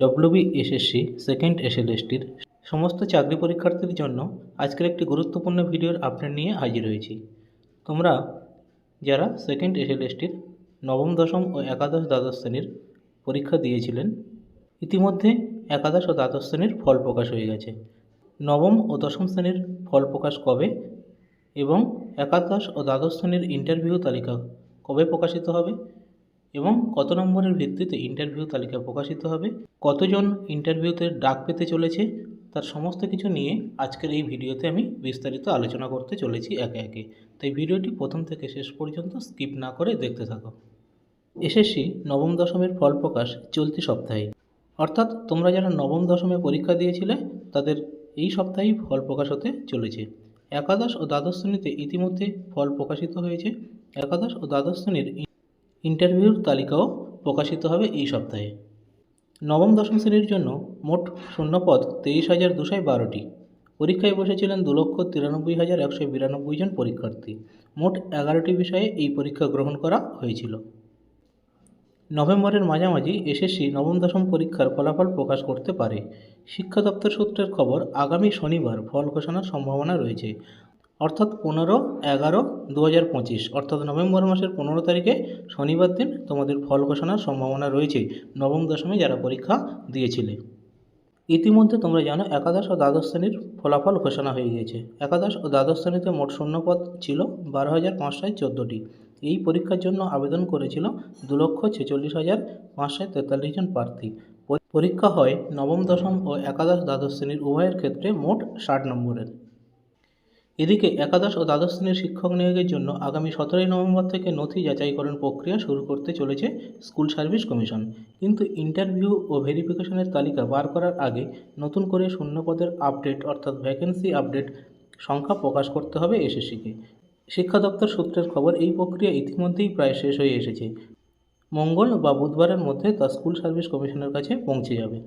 WB SSC second এসএলএসটির সমস্ত চাকরি পরীক্ষার্থীর জন্য আজকের একটি গুরুত্বপূর্ণ ভিডিওর আপডেট নিয়ে হাজির হয়েছি। তোমরা যারা সেকেন্ড এসএলএসটির নবম, দশম ও একাদশ, দ্বাদশ শ্রেণির পরীক্ষা দিয়েছিলেন, ইতিমধ্যে একাদশ ও দ্বাদশ শ্রেণির ফল প্রকাশ হয়ে গেছে। নবম ও দশম শ্রেণির ফল প্রকাশ কবে এবং একাদশ ও দ্বাদশ শ্রেণির ইন্টারভিউ তালিকা কবে প্রকাশিত হবে? এবং কত নম্বরের ভিত্তিতে ইন্টারভিউ তালিকা প্রকাশিত হবে, কতজন ইন্টারভিউতে ডাক পেতে চলেছে, তার সমস্ত কিছু নিয়ে আজকের এই ভিডিওতে আমি বিস্তারিত আলোচনা করতে চলেছি একে একে। তাই ভিডিওটি প্রথম থেকে শেষ পর্যন্ত স্কিপ না করে দেখতে থাকো। এসএসসি নবম দশমের ফল প্রকাশ চলতি সপ্তাহে। অর্থাৎ তোমরা যারা নবম দশমে পরীক্ষা দিয়েছিলে, তাদের এই সপ্তাহেই ফল প্রকাশ হতে চলেছে। একাদশ ও দ্বাদশ শ্রেণীতে ইতিমধ্যে ফল প্রকাশিত হয়েছে। একাদশ ও দ্বাদশ শ্রেণির ইন্টারভিউর তালিকাও প্রকাশিত হবে এই সপ্তাহে। নবম, দশম শ্রেণির জন্য মোট শূন্যপদ তেইশ হাজার দুশো বারোটি। পরীক্ষায় বসেছিলেন দু লক্ষ তিরানব্বই হাজার একশো বিরানব্বই জন পরীক্ষার্থী। মোট এগারোটি বিষয়ে এই পরীক্ষা গ্রহণ করা হয়েছিল। নভেম্বরের মাঝামাঝি এসএসসি নবম, দশম পরীক্ষার ফলাফল প্রকাশ করতে পারে। শিক্ষা দপ্তর সূত্রের খবর, আগামী শনিবার ফল ঘোষণার সম্ভাবনা রয়েছে। অর্থাৎ পনেরো, এগারো দু হাজার পঁচিশ, অর্থাৎ নভেম্বর মাসের পনেরো তারিখে শনিবার দিন তোমাদের ফল ঘোষণার সম্ভাবনা রয়েছে। নবম দশমে যারা পরীক্ষা দিয়েছিলে। ইতিমধ্যে তোমরা জানো একাদশ ও দ্বাদশ শ্রেণির ফলাফল ঘোষণা হয়ে গিয়েছে। একাদশ ও দ্বাদশ শ্রেণীতে মোট শূন্যপদ ছিল বারো হাজার পাঁচশো চোদ্দোটি। এই পরীক্ষার জন্য আবেদন করেছিল দু লক্ষ ছেচল্লিশ হাজার পাঁচশো তেতাল্লিশ জন প্রার্থী। পরীক্ষা হয় নবম দশম ও একাদশ দ্বাদশ শ্রেণির উভয়ের ক্ষেত্রে মোট ষাট নম্বরের। এদিকে একাদশ ও দ্বাদশ শ্রেণির শিক্ষক নিয়োগের জন্য আগামী সতেরোই নভেম্বর থেকে নথি যাচাইকরণ প্রক্রিয়া শুরু করতে চলেছে স্কুল সার্ভিস কমিশন। কিন্তু ইন্টারভিউ ও ভেরিফিকেশনের তালিকা বার করার আগে নতুন করে শূন্যপদের আপডেট অর্থাৎ ভ্যাকেন্সি আপডেট সংখ্যা প্রকাশ করতে হবে এসএসসিকে। শিক্ষা দপ্তর সূত্রের খবর, এই প্রক্রিয়া ইতিমধ্যেই প্রায় শেষ হয়ে এসেছে। মঙ্গল বা বুধবারের মধ্যে তা স্কুল সার্ভিস কমিশনের কাছে পৌঁছে যাবে।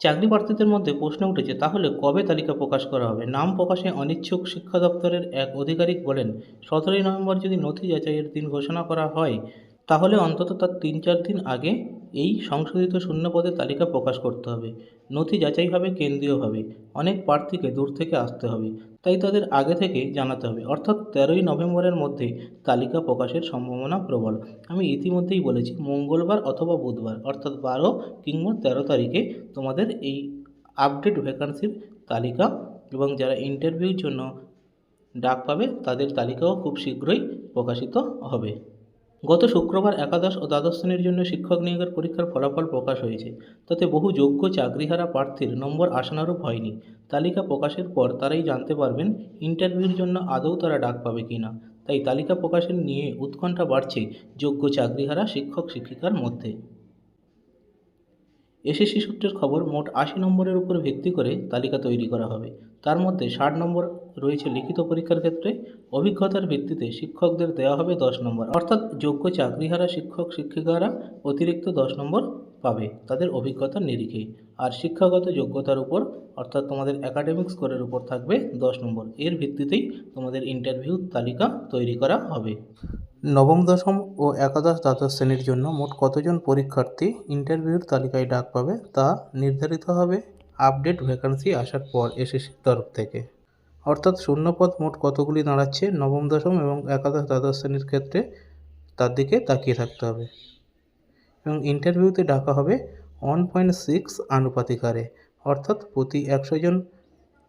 চাকরি প্রার্থীদের মধ্যে প্রশ্ন উঠেছে, তাহলে কবে তালিকা প্রকাশ করা হবে? নাম প্রকাশে অনিচ্ছুক শিক্ষা দপ্তরের এক আধিকারিক বলেন, সতেরোই নভেম্বর যদি নথি যাচাইয়ের দিন ঘোষণা করা হয়, তাহলে অন্তত তার তিন চার দিন আগে এই সংশোধিত শূন্যপদের তালিকা প্রকাশ করতে হবে। নথি যাচাই হবে কেন্দ্রীয়ভাবে অনেক প্রার্থীকে দূর থেকে আসতে হবে। তাই তাদের আগে থেকে জানাতে হবে। অর্থাৎ তেরোই নভেম্বরের মধ্যে তালিকা প্রকাশের সম্ভাবনা প্রবল। আমি ইতিমধ্যেই বলেছি, মঙ্গলবার অথবা বুধবার, অর্থাৎ বারো কিংবা তেরো তারিখে তোমাদের এই আপডেট ভ্যাকান্সির তালিকা এবং যারা ইন্টারভিউর জন্য ডাক পাবে, তাদের তালিকাও খুব শীঘ্রই প্রকাশিত হবে। গত শুক্রবার একাদশ ও দ্বাদশ শ্রেণির জন্য শিক্ষক নিয়োগের পরীক্ষার ফলাফল প্রকাশ হয়েছে। তাতে বহু যোগ্য চাকরিহারা প্রার্থীর নম্বর আশানুরূপ হয়নি। তালিকা প্রকাশের পর তারাই জানতে পারবেন ইন্টারভিউর জন্য আদৌ তারা ডাক পাবে কি না তাই তালিকা প্রকাশের নিয়ে উৎকণ্ঠা বাড়ছে যোগ্য চাকরিহারা শিক্ষক শিক্ষিকার মধ্যে। এসএসসি সূত্রের খবর মোট আশি নম্বরের উপর ভিত্তি করে তালিকা তৈরি করা হবে। তার মধ্যে ষাট নম্বর রয়েছে লিখিত পরীক্ষার ক্ষেত্রে। অভিজ্ঞতার ভিত্তিতে শিক্ষকদের দেওয়া হবে দশ নম্বর। অর্থাৎ যোগ্য চাকরিহারা শিক্ষক, শিক্ষিকারা অতিরিক্ত দশ নম্বর পাবে তাদের অভিজ্ঞতার নিরিখে। আর শিক্ষাগত যোগ্যতার উপর, অর্থাৎ তোমাদের একাডেমিক স্কোরের উপর থাকবে দশ নম্বর। এর ভিত্তিতেই তোমাদের ইন্টারভিউ তালিকা তৈরি করা হবে। নবম, দশম ও একাদশ দ্বাদশ শ্রেণির জন্য মোট কতজন পরীক্ষার্থী ইন্টারভিউর তালিকায় ডাক পাবে তা নির্ধারিত হবে। আপডেট ভ্যাকান্সি আসার পর এসএসসির তরফ থেকে। অর্থাৎ শূন্যপদ মোট কতগুলি দাঁড়াচ্ছে নবম, দশম এবং একাদশ দ্বাদশ শ্রেণির ক্ষেত্রে তার দিকে তাকিয়ে থাকতে হবে। এবং ইন্টারভিউতে ডাকা হবে ওয়ান পয়েন্ট সিক্স আনুপাতিক হারে। অর্থাৎ প্রতি একশো জন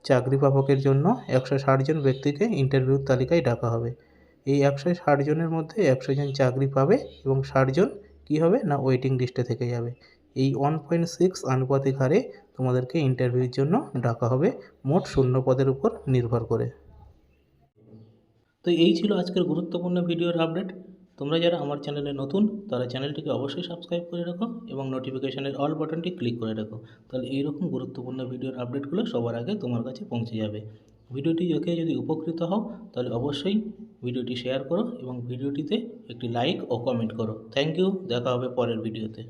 চাকরি প্রাপকের জন্য একশো ষাট জন ব্যক্তিকে ইন্টারভিউর তালিকায় ডাকা হবে। এই একশো ষাট জনের মধ্যে একশো জন চাকরি পাবে এবং ষাট জন কী হবে? না ওয়েটিং লিস্টে থেকে যাবে। এই ওয়ান পয়েন্ট সিক্স আনুপাতিক হারে তোমাদেরকে ইন্টারভিউর জন্য ডাকা হবে মোট শূন্য পদের উপর নির্ভর করে। তো এই ছিল আজকের গুরুত্বপূর্ণ ভিডিওর আপডেট তোমরা যারা আমার চ্যানেলে নতুন, তারা চ্যানেলটিকে অবশ্যই সাবস্ক্রাইব করে রাখো এবং নোটিফিকেশানের অল বাটনটি ক্লিক করে রাখো। তাহলে এইরকম গুরুত্বপূর্ণ ভিডিওর আপডেটগুলো সবার আগে তোমার কাছে পৌঁছে যাবে। ভিডিওটি দেখে যদি উপকৃত হও, তাহলে অবশ্যই ভিডিওটি শেয়ার করো এবং ভিডিওটিতে একটি লাইক ও কমেন্ট করো। থ্যাংক ইউ দেখা হবে পরের ভিডিওতে।